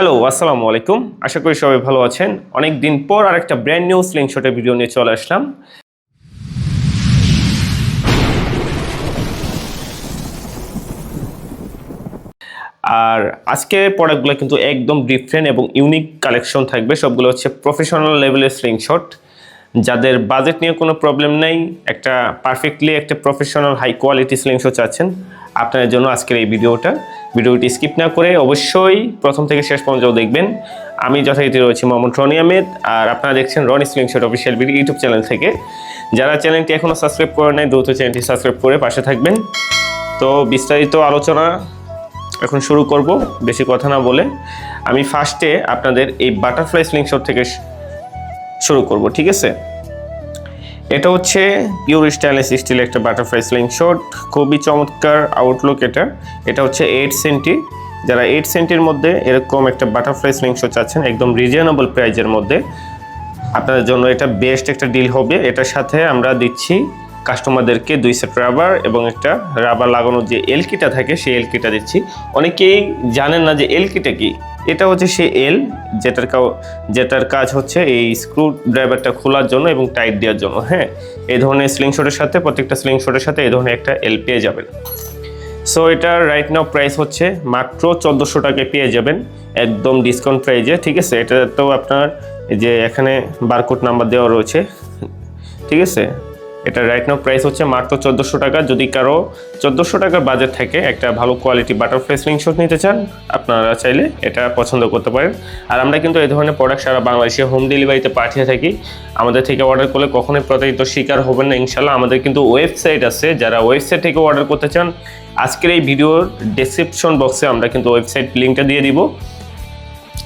Hello আসসালামু আলাইকুম। আশা করি সবাই ভালো আছেন। অনেক দিন পর আরেকটা ব্র্যান্ড নিউ স্লিংশটের ভিডিও নিয়ে চলে আসলাম। আর আজকের প্রোডাক্টগুলো কিন্তু একদম ডিফারেন্ট এবং ইউনিক কালেকশন থাকবে। সবগুলো হচ্ছে প্রফেশনাল লেভেলের স্লিংশট যাদের বাজেট নিয়ে কোনো প্রবলেম নেই, একটা পারফেক্টলি একটা প্রফেশনাল হাই কোয়ালিটি স্লিংশট চাচ্ছেন। আপনাদের জন্য আজকের এই ভিডিওটা। ভিডিওটি স্কিপ না করে অবশ্যই প্রথম থেকে শেষ পর্যন্ত দেখবেন। আমি যথারীতি রয়েছি মোহাম্মদ রনি আহমেদ, আর আপনারা দেখছেন Rony slingshot official video YouTube channel থেকে। যারা চ্যানেলটি এখনও সাবস্ক্রাইব করে নেয় দ্রুত চ্যানেলটি সাবস্ক্রাইব করে পাশে থাকবেন। তো বিস্তারিত আলোচনা এখন শুরু করব, বেশি কথা না বলে। আমি ফার্স্টে আপনাদের এই বাটারফ্লাই স্লিংশট থেকে শুরু করব, ঠিক আছে? এটা হচ্ছে পিওর স্টাইলিশ স্টিল একটা বাটারফ্লাই স্লিং শট খুবই চমৎকার আউটলুক এটা। এটা হচ্ছে এইট সেন্টি যারা এইট সেন্টির মধ্যে এরকম একটা বাটারফ্লাই স্লিং স্লিংশট চাচ্ছেন, একদম রিজনেবল প্রাইজের মধ্যে, আপনাদের জন্য এটা বেস্ট একটা ডিল হবে। এটার সাথে আমরা দিচ্ছি কাস্টমারদেরকে দুই সেট রাবার এবং একটা রাবার লাগানোর যে এলকিটা থাকে, সেই এলকিটা দিচ্ছি। অনেকেই জানেন না যে এলকিটা কি। এটা হচ্ছে সেই এল যেটার যেটার কাজ হচ্ছে এই স্ক্রু ড্রাইভারটা খোলার জন্য এবং টাইট দেওয়ার জন্য হ্যাঁ? এই ধরনের স্লিংশটের সাথে, প্রত্যেকটা স্লিংশটের সাথে এই ধরনের একটা এল পেয়ে যাবেন। সো এটার রাইট নাও প্রাইস হচ্ছে মাত্র চোদ্দোশো টাকায় পেয়ে যাবেন, একদম ডিসকাউন্ট প্রাইজে ঠিক আছে? এটা তো আপনার যে এখানে বারকোড নাম্বার দেওয়া রয়েছে, ঠিক আছে? এটা রাইট নাও প্রাইস হচ্ছে মাত্র চোদ্দোশো টাকা। যদি কারও চোদ্দোশো টাকার বাজেট থাকে, একটা ভালো কোয়ালিটি বাটারফ্লাই স্লিংশট নিতে চান, আপনারা চাইলে এটা পছন্দ করতে পারেন। আর আমরা কিন্তু এই ধরনের প্রোডাক্ট সারা বাংলাদেশে হোম ডেলিভারিতে পাঠিয়ে থাকি। আমাদের থেকে অর্ডার করলে কখনোই প্রতারিত শিকার হবেন না ইনশাল্লাহ আমাদের কিন্তু ওয়েবসাইট আছে, যারা ওয়েবসাইট থেকে অর্ডার করতে চান, আজকের এই ভিডিওর ডেসক্রিপশন বক্সে আমরা কিন্তু ওয়েবসাইট লিঙ্কটা দিয়ে দিব।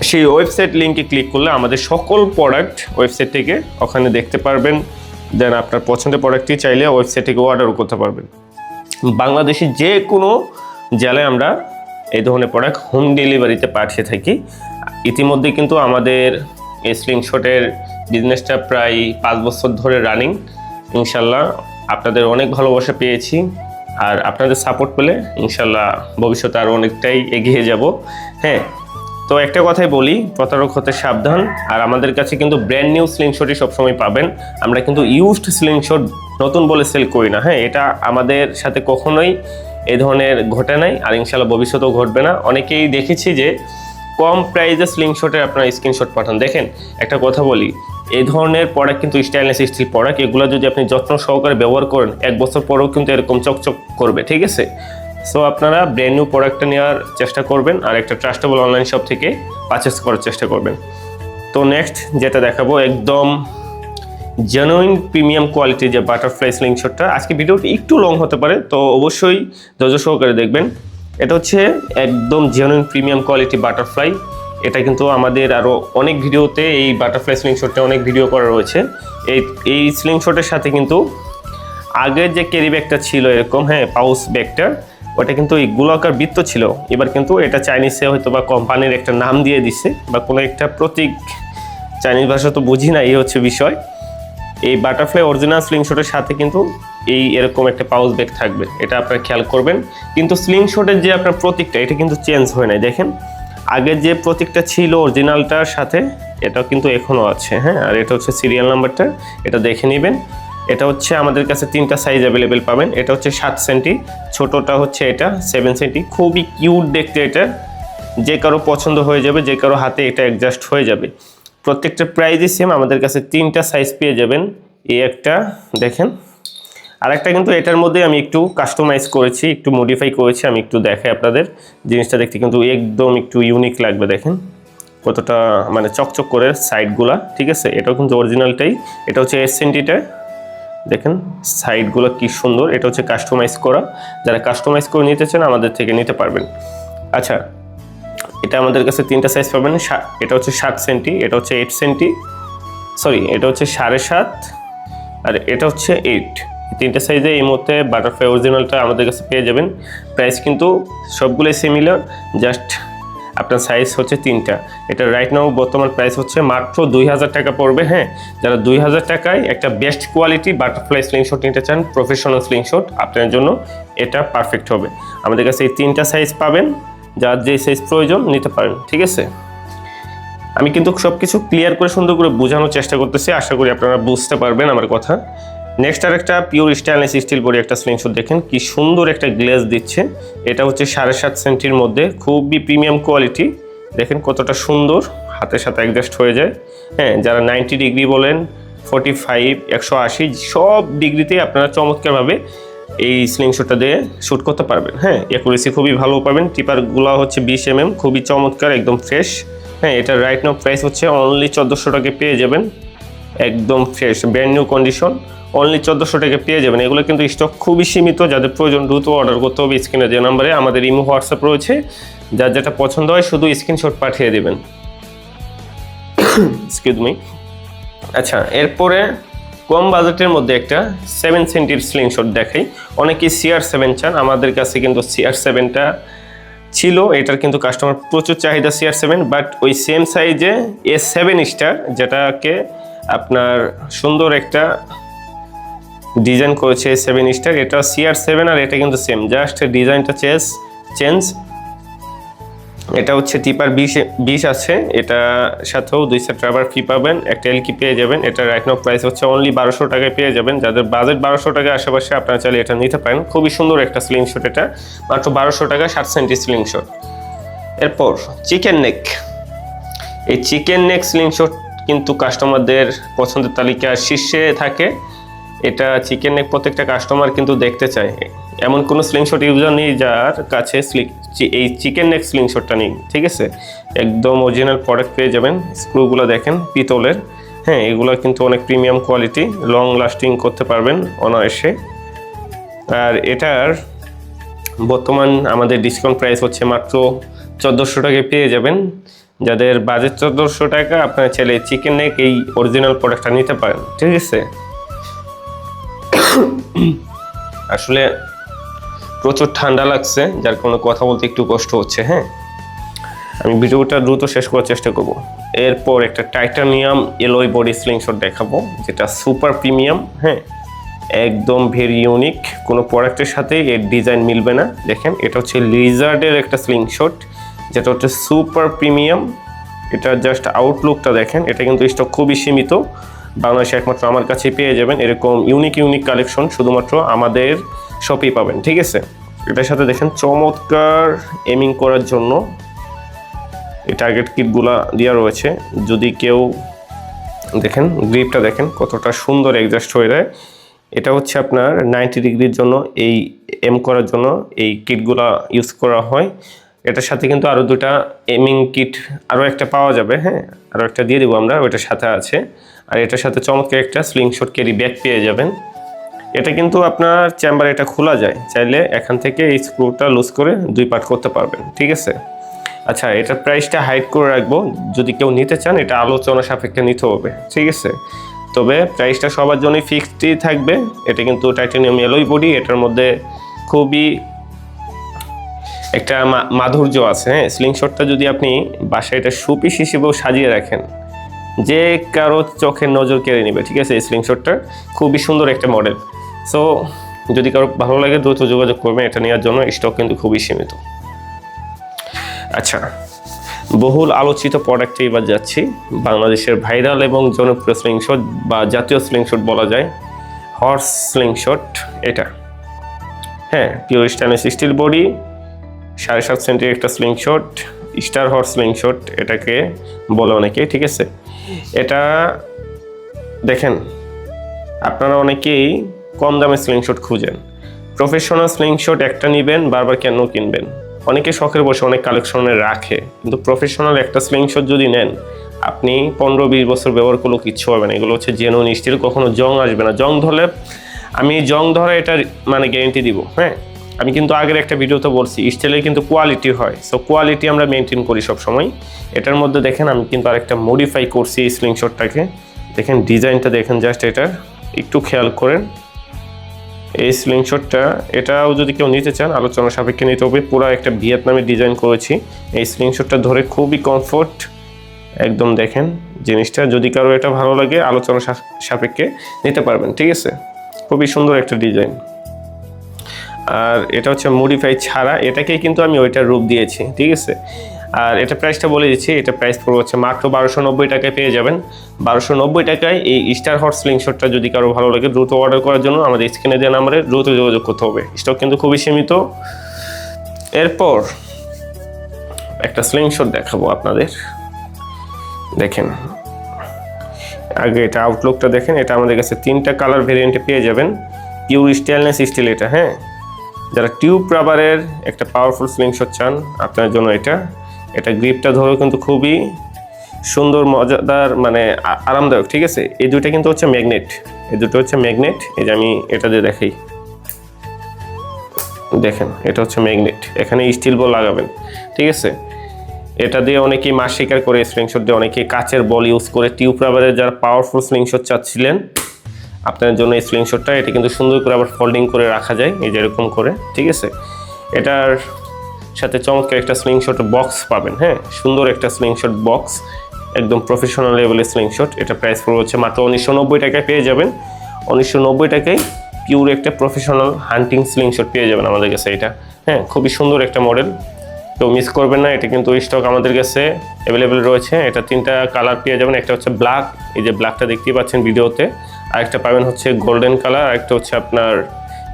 সেই ওয়েবসাইট লিঙ্কে ক্লিক করলে আমাদের সকল প্রোডাক্ট ওয়েবসাইট থেকে ওখানে দেখতে পারবেন। দেন আপনার পছন্দের প্রোডাক্টটি চাইলে ওয়েবসাইট থেকে অর্ডারও করতে পারবেন। বাংলাদেশে যে কোনো জেলায় আমরা এই ধরনের প্রোডাক্ট হোম ডেলিভারিতে পাঠিয়ে থাকি। ইতিমধ্যে কিন্তু আমাদের এই স্লিংশটের বিজনেসটা প্রায় পাঁচ বছর ধরে রানিং ইনশাল্লাহ আপনাদের অনেক ভালোবাসা পেয়েছি আর আপনাদের সাপোর্ট পেলে ইনশাল্লাহ ভবিষ্যতে আরও অনেকটাই এগিয়ে যাব। হ্যাঁ তো একটা কথাই বলি, প্রতারক হতে সাবধান, আর আমাদের কাছে কিন্তু ব্র্যান্ড নিউ স্লিংশটই সবসময় পাবেন। আমরা কিন্তু ইউজড স্লিংশট নতুন বলে সেল করি না হ্যাঁ? এটা আমাদের সাথে কখনোই এই ধরনের ঘটে নাই, আর ইনশাল্লাহ ভবিষ্যতেও ঘটবে না। অনেকেই দেখেছি যে কম প্রাইজে স্লিংশটের আপনার স্ক্রিনশট পাঠান। দেখেন, একটা কথা বলি এই ধরনের প্রোডাক্ট কিন্তু স্টাইনলেস স্টিল প্রোডাক্ট এগুলো যদি আপনি যত্ন সহকারে ব্যবহার করেন, এক বছর পরেও কিন্তু এরকম চকচক করবে, ঠিক আছে? সো আপনারা ব্র্যান্ড নিউ প্রোডাক্টটা নেওয়ার চেষ্টা করবেন আর একটা ট্রাস্টেবল অনলাইন শপ থেকে পারচেস করার চেষ্টা করবেন। তো নেক্সট যেটা দেখাবো, একদম জেনুইন প্রিমিয়াম কোয়ালিটি যে বাটারফ্লাই স্লিংশটটা আজকে ভিডিওটি একটু লং হতে পারে, তো অবশ্যই ধৈর্য সহকারে দেখবেন। এটা হচ্ছে একদম জেনুইন প্রিমিয়াম কোয়ালিটি বাটারফ্লাই এটা কিন্তু আমাদের আরও অনেক ভিডিওতে এই বাটারফ্লাই স্লিংশটটা অনেক ভিডিও করা রয়েছে। এই এই স্লিংশটের সাথে কিন্তু আগের যে ক্যারি ব্যাগটা ছিল এরকম হ্যাঁ পাউস ব্যাগটা ওটা কিন্তু এই গোলাকার বৃত্ত ছিল। এবার কিন্তু এটা চাইনিজে হয়তো বা কোম্পানির একটা নাম দিয়ে দিছে, বা কোনো একটা প্রতীক চাইনিজ ভাষা তো বুঝি না, এই হচ্ছে বিষয়। এই বাটারফ্লাই অরিজিনাল স্লিংশটের সাথে কিন্তু এই এরকম একটা পাউচ ব্যাগ থাকবে, এটা আপনারা খেয়াল করবেন। কিন্তু স্লিংশটের যে আপনার প্রতীকটা, এটা কিন্তু চেঞ্জ হয় নাই, দেখেন। আগের যে প্রতীকটা ছিল অরিজিনালটার সাথে এটা কিন্তু এখনও আছে হ্যাঁ? আর এটা হচ্ছে সিরিয়াল নাম্বারটা এটা দেখে নেবেন। এটা হচ্ছে আমাদের কাছে তিনটা সাইজ অ্যাভেলেবেল পাবেন। এটা হচ্ছে সাত সেন্টি ছোটোটা হচ্ছে এটা সেভেন সেন্টি খুবই কিউট দেখতে এটা। যে কারও পছন্দ হয়ে যাবে, যে কারও হাতে এটা অ্যাডজাস্ট হয়ে যাবে। প্রত্যেকটা প্রাইজই সেম আমাদের কাছে তিনটা সাইজ পেয়ে যাবেন। এই একটা দেখেন। আরেকটা কিন্তু এটার মধ্যে আমি একটু কাস্টমাইজ করেছি, একটু মডিফাই করেছি। আমি একটু দেখাই আপনাদের। জিনিসটা দেখতে কিন্তু একদম একটু ইউনিক লাগবে, দেখেন। কতটা মানে চকচক করে সাইডগুলা ঠিক আছে? এটাও কিন্তু অরিজিনালটাই এটা হচ্ছে এস সেন্টিটা দেখেন সাইডগুলো কি সুন্দর, এটা হচ্ছে কাস্টমাইজ করা। যারা কাস্টমাইজ করে নিতে চান, আমাদের থেকে নিতে পারবেন। আচ্ছা এটা আমাদের কাছে তিনটা সাইজ পাবেন। এটা হচ্ছে সাত সেন্টি এটা হচ্ছে এইট সেন্টি সরি এটা হচ্ছে সাড়ে সাত, আর এটা হচ্ছে এইট তিনটা সাইজে এই মুহূর্তে বাটারফ্লাই অরিজিনালটা আমাদের কাছে পেয়ে যাবেন। প্রাইস কিন্তু সবগুলোই সিমিলার জাস্ট আপনার সাইজ হচ্ছে তিনটা। এটা রাইট নাও বর্তমান প্রাইস হচ্ছে মাত্র দুই হাজার টাকা পড়বে হ্যাঁ? যারা দুই হাজার টাকায় একটা বেস্ট কোয়ালিটি বাটারফ্লাই স্লিংশট নিতে চান প্রফেশনাল স্লিংশট আপনার জন্য এটা পারফেক্ট হবে। আমাদের কাছে এই তিনটা সাইজ পাবেন, যার যে সাইজ প্রয়োজন নিতে পারেন, ঠিক আছে? আমি কিন্তু সব কিছু ক্লিয়ার করে সুন্দর করে বোঝানোর চেষ্টা করতেছি, আশা করি আপনারা বুঝতে পারবেন আমার কথা। নেক্সট আর একটা পিওর স্টেনলেস স্টিল বডি একটা স্লিংশট দেখেন, কি সুন্দর একটা গ্লেজ দিচ্ছে। এটা হচ্ছে সাড়ে সাত সেন্টির মধ্যে, খুবই প্রিমিয়াম কোয়ালিটি দেখেন কতটা সুন্দর, হাতের সাথে অ্যাডজাস্ট হয়ে যায়। হ্যাঁ যারা নাইনটি ডিগ্রি বলেন ফোর্টি ফাইভ একশো আশি, সব ডিগ্রিতেই আপনারা চমৎকারভাবে এই স্লিংশটটা দিয়ে শ্যুট করতে পারবেন। হ্যাঁ অ্যাকুরেসি খুবই ভালো পাবেন। টিপারগুলো হচ্ছে বিশ এম খুবই চমৎকার, একদম ফ্রেশ হ্যাঁ এটা রাইট নাও প্রাইস হচ্ছে অনলি চোদ্দোশো টাকা পেয়ে যাবেন। একদম fresh brand new condition only চোদ্দোশো টাকা পেয়ে যাবেন। এগুলো কিন্তু স্টক খুবই সীমিত, যাদের প্রয়োজন দ্রুত অর্ডার করতে হবে স্ক্রিনে যে নাম্বারে আমাদের ইমো হোয়াটসঅ্যাপ রয়েছে। যার যেটা পছন্দ হয় শুধু স্ক্রিনশট পাঠিয়ে দেবেন। এক্সকিউজ মি আচ্ছা এরপরে কম বাজেটের মধ্যে একটা সেভেন সেন্টির স্লিংশট দেখাই। অনেকেই সিআর সেভেন চান, আমাদের কাছে কিন্তু সিআর সেভেনটা ছিল, এটার কিন্তু কাস্টমার প্রচুর চাহিদা সিআর সেভেন বাট ওই সেম সাইজে এ সেভেন স্টার যেটাকে আপনার সুন্দর একটা ডিজাইন করেছে সেভেন স্টার এটা সিআর সেভেন আর এটা কিন্তু সেম জাস্ট ডিজাইনটা চেঞ্জ চেঞ্জ এটা হচ্ছে টিপার বিশ বিশ আছে। এটা সাথেও দুই সেট রাবার ফি পাবেন। একটা এলকি পেয়ে যাবেন। এটা রাইট নাও প্রাইস হচ্ছে অনলি বারোশো টাকায় পেয়ে যাবেন। যাদের বাজেট বারোশো টাকা, আশেপাশে আপনারা চাইলে এটা নিতে পারেন। খুবই সুন্দর একটা স্লিংশট এটা। মাত্র বারোশো টাকা, ষাট সেন্টি স্লিংশট এরপর চিকেন নেক এই চিকেন নেক স্লিংশট কিন্তু কাস্টমারদের পছন্দের তালিকার শীর্ষে থাকে। এটা চিকেন নেক প্রত্যেকটা কাস্টমার কিন্তু দেখতে চায়। এমন কোনো স্লিংশট ইউজার নেই যার কাছে এই চিকেন নেক স্লিংশটটা নেই, ঠিক আছে? একদম অরিজিনাল প্রোডাক্ট পেয়ে যাবেন স্ক্রুগুলো দেখেন, পিতলের। হ্যাঁ এগুলো কিন্তু অনেক প্রিমিয়াম কোয়ালিটি লং লাস্টিং করতে পারবেন অনায়াসে। আর এটার বর্তমান আমাদের ডিসকাউন্ট প্রাইস হচ্ছে মাত্র চোদ্দোশো টাকায় পেয়ে যাবেন। যাদের বাজেট চোদ্দোশো টাকা আপনার ছেলে চিকেন নেক এই অরিজিনাল প্রোডাক্টটা নিতে পারেন, ঠিক আছে? আসলে প্রচুর ঠান্ডা লাগছে, যার কোনো কথা বলতে একটু কষ্ট হচ্ছে হ্যাঁ? আমি ভিডিওটা দ্রুত শেষ করার চেষ্টা করব। এরপর একটা টাইটানিয়াম এলোই বডি স্লিংশট দেখাবো, যেটা সুপার প্রিমিয়াম হ্যাঁ? একদম ভেরি ইউনিক কোনো প্রোডাক্টের সাথে এর ডিজাইন মিলবে না। দেখেন, এটা হচ্ছে লিজার্ডের একটা স্লিংশট যেটা হচ্ছে সুপার প্রিমিয়াম এটা জাস্ট আউটলুকটা দেখেন, এটা কিন্তু স্টক খুবই সীমিত। বাংলাদেশে একমাত্র আমার কাছে পেয়ে যাবেন এরকম ইউনিক ইউনিক কালেকশন শুধুমাত্র আমাদের শপেই পাবেন, ঠিক আছে? এটার সাথে দেখেন চমৎকার এমিং করার জন্য এই টার্গেট কিটগুলা দেওয়া রয়েছে। যদি কেউ দেখেন গ্রিপটা দেখেন, কতটা সুন্দর অ্যাডজাস্ট হয়ে যায়। এটা হচ্ছে আপনার নাইনটি ডিগ্রির জন্য এই এম করার জন্য এই কিটগুলা ইউজ করা হয়। এটার সাথে কিন্তু আরও দুটা এমিং কিট আরও একটা পাওয়া যাবে হ্যাঁ? আরও একটা দিয়ে দেবো আমরা, ওইটার সাথে আছে। আর এটার সাথে চমৎকার একটা স্লিংশট ক্যারি ব্যাগ পেয়ে যাবেন। এটা কিন্তু আপনার চেম্বার এটা খোলা যায়, চাইলে এখান থেকে এই স্ক্রুটা লুজ করে দুই পার্ট করতে পারবেন, ঠিক আছে? আচ্ছা এটার প্রাইসটা হাইড করে রাখব। যদি কেউ নিতে চান, এটা আলোচনা সাপেক্ষে নিতে হবে, ঠিক আছে? তবে প্রাইসটা সবার জন্যই ফিক্সডই থাকবে। এটা কিন্তু টাইটানিয়াম এলোই বডি এটার মধ্যে খুবই একটা মাধুর্য আছে হ্যাঁ? স্লিংশটটা যদি আপনি বাসায় এটা সুপিস হিসেবেও সাজিয়ে রাখেন, যে কারও চোখের নজর কেড়ে নেবে, ঠিক আছে? এই স্লিংশটটা খুবই সুন্দর একটা মডেল সো যদি কারও ভালো লাগে, দ্রুত যোগাযোগ করবেন, এটা নেওয়ার জন্য স্টক কিন্তু খুবই সীমিত। আচ্ছা বহুল আলোচিত প্রোডাক্টে এবার যাচ্ছি। বাংলাদেশের ভাইরাল এবং জনপ্রিয় স্লিংশট বা জাতীয় স্লিংশট বলা যায় হর্স স্লিংশট এটা। হ্যাঁ পিওর স্টেনলেস স্টিল বডি সাড়ে সাত সেন্টির একটা স্লিংশট স্টার হর্স স্লিংশট এটাকে বলে অনেকে ঠিক আছে? এটা দেখেন, আপনারা অনেকেই কম দামে স্লিংশট খুঁজেন। প্রফেশনাল স্লিংশট একটা নেবেন, বারবার কেন কিনবেন? অনেকে শখের বসে অনেক কালেকশনে রাখে, কিন্তু প্রফেশনাল একটা স্লিংশট যদি নেন, আপনি পনেরো বিশ বছর ব্যবহার করলেও কিচ্ছু হবে না। এগুলো হচ্ছে জেনুইন স্টিল কখনো জং আসবে না। জং ধরলে, আমি জং ধরা এটা মানে গ্যারেন্টি দিব হ্যাঁ? আমি কিন্তু আগের একটা ভিডিওতে বলছি স্টিলের কিন্তু কোয়ালিটি হয়। সো কোয়ালিটি আমরা মেনটেন করি সব সময় এটার মধ্যে দেখেন, আমি কিন্তু আরেকটা মডিফাই করছি এই স্লিংশটটাকে দেখেন ডিজাইনটা দেখেন জাস্ট এটার। একটু খেয়াল করেন। এই স্লিংশটটা এটাও যদি কেউ নিতে চান, আলোচনা সাপেক্ষে নিতে হবে। পুরো একটা ভিয়েতনামে ডিজাইন করেছি। এই স্লিংশটটা ধরে খুবই কমফোর্ট একদম দেখেন জিনিসটা। যদি কারও এটা ভালো লাগে, আলোচনা সাপেক্ষে নিতে পারবেন, ঠিক আছে? খুবই সুন্দর একটা ডিজাইন আর এটা হচ্ছে মডিফাই ছাড়া, এটাকেই কিন্তু আমি ওইটার রূপ দিয়েছি, ঠিক আছে? আর এটা প্রাইসটা বলে দিচ্ছি, এটা প্রাইস পড়বে হচ্ছে মাত্র বারোশো নব্বই টাকায় পেয়ে যাবেন। বারোশো নব্বই টাকায় এই স্টার হট স্লিংশটটা যদি কারও ভালো লাগে, দ্রুত অর্ডার করার জন্য আমাদের স্ক্রিনে দেওয়া নাম্বারে দ্রুত যোগাযোগ করতে হবে। স্টক কিন্তু খুবই সীমিত। এরপর একটা স্লিংশট দেখাবো আপনাদের। দেখেন, আগে এটা আউটলুকটা দেখেন, এটা আমাদের কাছে তিনটা কালার ভেরিয়েন্টে পেয়ে যাবেন। পিউর স্টেনলেস স্টিল এটা হ্যাঁ? যারা টিউব রাবারের একটা পাওয়ারফুল স্লিংশট চান, আপনার জন্য এটা এটা গ্রিপটা ধরেও কিন্তু খুবই সুন্দর, মজাদার মানে আরামদায়ক, ঠিক আছে? এই দুইটা কিন্তু হচ্ছে ম্যাগনেট এই দুটো হচ্ছে ম্যাগনেট এই যে আমি এটা দিয়ে দেখাই। দেখেন, এটা হচ্ছে ম্যাগনেট এখানে স্টিল বল লাগাবেন, ঠিক আছে? এটা দিয়ে অনেকেই মাছ শিকার করে স্লিংশট দিয়ে, অনেকেই কাচের বল ইউজ করে, টিউব রাবারের যারা পাওয়ারফুল স্লিংশট চাচ্ছিলেন আপনার জন্য এই স্লিংশটটা এটা কিন্তু সুন্দর করে আবার ফোল্ডিং করে রাখা যায়, এই যেরকম করে, ঠিক আছে? এটার সাথে চমৎকার একটা স্লিংশট বক্স পাবেন হ্যাঁ? সুন্দর একটা স্লিংশট বক্স একদম প্রফেশনাল লেভেলের স্লিংশট এটা প্রাইস পড়বে হচ্ছে মাত্র উনিশশো নব্বই টাকায় পেয়ে যাবেন। উনিশশো নব্বই টাকায় পিওর একটা প্রফেশনাল হান্টিং স্লিংশট পেয়ে যাবেন আমাদের কাছে এটা হ্যাঁ? খুবই সুন্দর একটা মডেল তো মিস করবেন না, এটা কিন্তু স্টক আমাদের কাছে অ্যাভেলেবেল রয়েছে। এটা তিনটা কালার পেয়ে যাবেন, একটা হচ্ছে ব্ল্যাক এই যে ব্ল্যাকটা দেখতেই পাচ্ছেন ভিডিওতে আরেকটা পাবেন হচ্ছে গোল্ডেন কালার আরেকটা হচ্ছে আপনার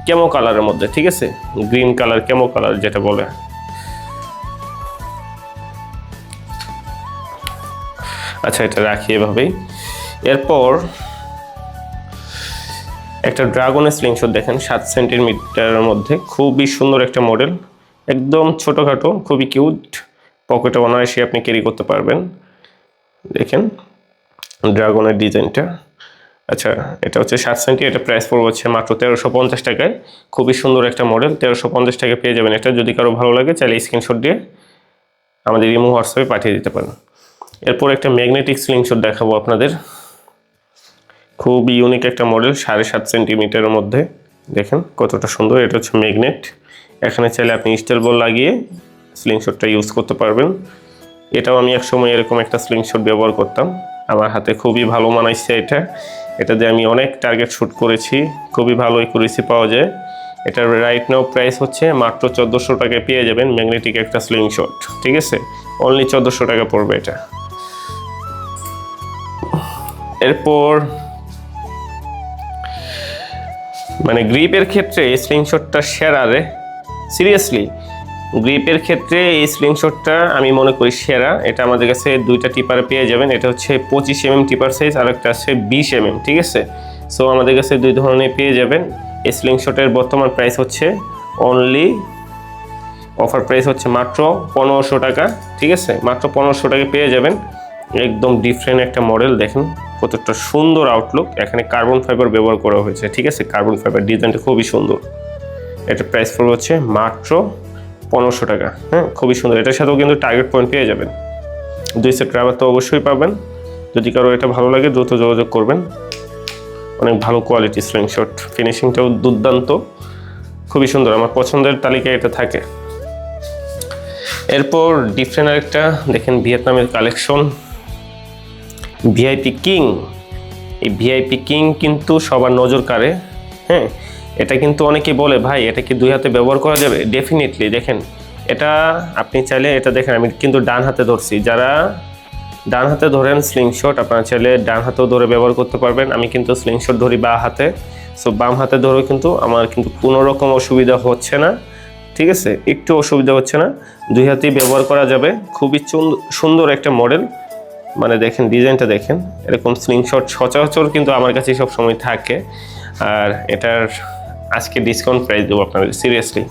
কেমো কালারের মধ্যে, ঠিক আছে? গ্রিন কালার কেমো কালার যেটা বলে। আচ্ছা এটা রাখি এভাবেই। এরপর একটা ড্রাগনের স্লিংশট দেখেন, সাত সেন্টিমিটারের মধ্যে। খুবই সুন্দর একটা মডেল একদম ছোটোখাটো, খুবই কিউট পকেটে অনায়াসে আপনি ক্যারি করতে পারবেন। দেখেন ড্রাগনের ডিজাইনটা আচ্ছা এটা হচ্ছে সাত সেন্টি, এটা প্রাইস পড়বে হচ্ছে মাত্র তেরোশো পঞ্চাশ টাকায়। খুবই সুন্দর একটা মডেল তেরোশো পঞ্চাশ টাকায় পেয়ে যাবেন। এটা যদি কারও ভালো লাগে, চাইলে স্ক্রিনশট দিয়ে আমাদের ইমো হোয়াটসঅ্যাপে পাঠিয়ে দিতে পারেন। এরপর একটা ম্যাগনেটিক স্লিংশট দেখাবো আপনাদের। খুব ইউনিক একটা মডেল সাড়ে সাত সেন্টিমিটারের মধ্যে। দেখেন কতটা সুন্দর, এটা হচ্ছে ম্যাগনেট এখানে চাইলে আপনি স্টিল বল লাগিয়ে স্লিংশটটা ইউজ করতে পারবেন। এটাও আমি একসময় এরকম একটা স্লিংশট ব্যবহার করতাম। আমার হাতে খুবই ভালো মানাইছে এটা। এটা দিয়ে আমি অনেক টার্গেট শ্যুট করেছি, খুবই ভালো একুরেসি পাওয়া যায়। এটার রাইট নাও প্রাইস হচ্ছে মাত্র চোদ্দোশো টাকায় পেয়ে যাবেন ম্যাগনেটিক একটা স্লিংশট ঠিক আছে? অনলি চোদ্দোশো টাকা পড়বে এটা। এরপর মানে গ্রিপের ক্ষেত্রে এই স্লিংশটটা সেরা রে। সিরিয়াসলি গ্রিপের ক্ষেত্রে এই স্লিংশটটা আমি মনে করি সেরা। এটা আমাদের কাছে দুইটা টিপার পেয়ে যাবেন। এটা হচ্ছে পঁচিশ এমএম টিপার সাইজ আর একটা আছে বিশ এমএম ঠিক আছে? সো আমাদের কাছে দুই ধরনের পেয়ে যাবেন। এই স্লিংশটের বর্তমান প্রাইস হচ্ছে অনলি অফার প্রাইস হচ্ছে মাত্র পনেরোশো টাকা, ঠিক আছে? মাত্র পনেরোশো টাকা পেয়ে যাবেন। একদম ডিফারেন্ট একটা মডেল দেখেন কতটা সুন্দর আউটলুক এখানে কার্বন ফাইবার ব্যবহার করা হয়েছে, ঠিক আছে? কার্বন ফাইবার ডিজাইনটা খুবই সুন্দর। এটা প্রাইস পড়বে হচ্ছে মাত্র পনেরোশো টাকা। হ্যাঁ খুবই সুন্দর। এটার সাথেও কিন্তু টার্গেট পয়েন্ট পেয়ে যাবেন। দুই সেট রাবার তো অবশ্যই পাবেন। যদি কারও এটা ভালো লাগে, দ্রুত যোগাযোগ করবেন। অনেক ভালো কোয়ালিটি স্লিংশট ফিনিশিংটাও দুর্দান্ত। খুবই সুন্দর। আমার পছন্দের তালিকায় এটা থাকে। এরপর ডিফারেন্ট আরেকটা। দেখেন ভিয়েতনামের কালেকশন ভিআইপি কিং এই ভিআইপি কিং কিন্তু সবার নজর কাড়ে। হ্যাঁ এটা কিন্তু অনেকেই বলে, ভাই, এটা কি দুই হাতে ব্যবহার করা যাবে? ডেফিনেটলি দেখেন, এটা আপনি চাইলে এটা দেখেন, আমি কিন্তু ডান হাতে ধরছি। যারা ডান হাতে ধরেন স্লিংশট আপনারা চাইলে ডান হাতেও ধরে ব্যবহার করতে পারবেন। আমি কিন্তু স্লিংশট ধরি বা হাতে। সো বাম হাতে ধরেও কিন্তু আমার কিন্তু কোনো রকম অসুবিধা হচ্ছে না। ঠিক আছে? একটু অসুবিধা হচ্ছে না। দুই হাতেই ব্যবহার করা যাবে। খুবই সুন্দর একটা মডেল মানে দেখেন ডিজাইনটা দেখেন। এরকম স্লিংশট সচরাচর কিন্তু আমার কাছে সব সময় থাকে। আর এটার আজকে ডিসকাউন্ট প্রাইস দেবো আপনাদের সিরিয়াসলি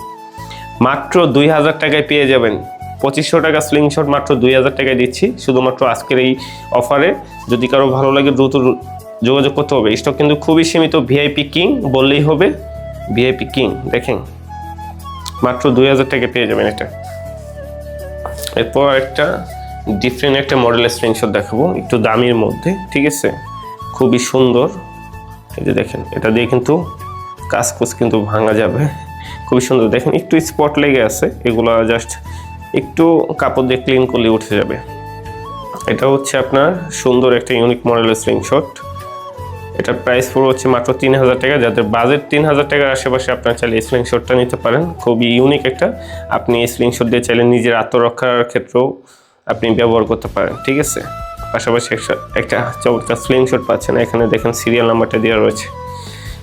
মাত্র দুই হাজার টাকায় পেয়ে যাবেন। পঁচিশশো টাকা স্লিংশট মাত্র দুই হাজার টাকায় দিচ্ছি। শুধুমাত্র আজকের এই অফারে যদি কারও ভালো লাগে, দ্রুত যোগাযোগ করতে হবে। স্টক কিন্তু খুবই সীমিত ভিআইপি কিং বললেই হবে। ভিআইপি কিং দেখেন। মাত্র দুই হাজার টাকা পেয়ে যাবেন এটা। এরপর একটা ডিফারেন্ট একটা মডেলের স্ক্রিনশট দেখাবো, একটু দামির মধ্যে, ঠিক আছে? খুবই সুন্দর। এই যে দেখেন, এটা দিয়ে কিন্তু কাজকুচ কিন্তু ভাঙা যাবে। খুবই সুন্দর। দেখেন, একটু স্পট লেগে আছে। এগুলো জাস্ট একটু কাপড় দিয়ে ক্লিন করলে উঠে যাবে। এটা হচ্ছে আপনার সুন্দর একটা ইউনিক মডেলের স্ক্রিনশট এটার প্রাইস পুরো হচ্ছে মাত্র তিন হাজার টাকা। যাদের বাজেট তিন হাজার টাকার আশেপাশে আপনার চাইলে স্লিংশটটা নিতে পারেন। খুবই ইউনিক একটা। আপনি স্লিংশট দিয়ে চাইলে নিজের আত্মরক্ষার ক্ষেত্রেও আপনি ব্যবহার করতে পারেন। ঠিক আছে? পাশাপাশি একটা- একটা চমৎকার স্লিংশট পাচ্ছেন। এখানে দেখেন সিরিয়াল নাম্বারটা দেওয়া রয়েছে।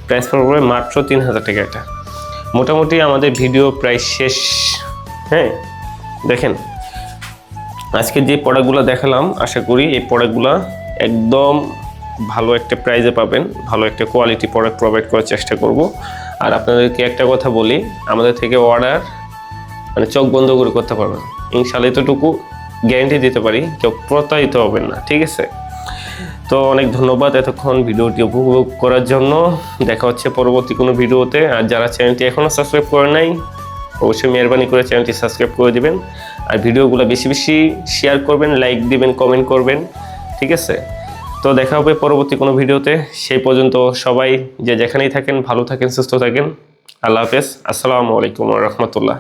প্রাইস পড়বে মাত্র তিন হাজার টাকা এটা। মোটামুটি আমাদের ভিডিও প্রায় শেষ। হ্যাঁ দেখেন, আজকে যে প্রোডাক্টগুলো দেখালাম, আশা করি এই প্রোডাক্টগুলো একদম ভালো একটা প্রাইজে পাবেন, ভালো একটা কোয়ালিটি প্রোডাক্ট প্রোভাইড করার চেষ্টা করব। আর আপনাদেরকে একটা কথা বলি, আমাদের থেকে অর্ডার মানে চোখ বন্ধ করে করতে পারবেন ইনশাল্লাহ এতটুকু গ্যারেন্টি দিতে পারি, কেউ প্রতারিত হবেন না, ঠিক আছে? তো অনেক ধন্যবাদ এতক্ষণ ভিডিওটি উপভোগ করার জন্য। দেখা হচ্ছে পরবর্তী কোনো ভিডিওতে। আর যারা চ্যানেলটি এখনও সাবস্ক্রাইব করে নাই, অবশ্যই মেহরবানি করে চ্যানেলটি সাবস্ক্রাইব করে দেবেন। আর ভিডিওগুলো বেশি বেশি শেয়ার করবেন, লাইক দিবেন, কমেন্ট করবেন, ঠিক আছে? তো দেখা হবে পরবর্তী কোনো ভিডিওতে। সেই পর্যন্ত সবাই যে যেখানেই থাকেন, ভালো থাকেন, সুস্থ থাকেন। আল্লাহ হাফেজ। আসসালামু আলাইকুম রহমতুল্লাহ।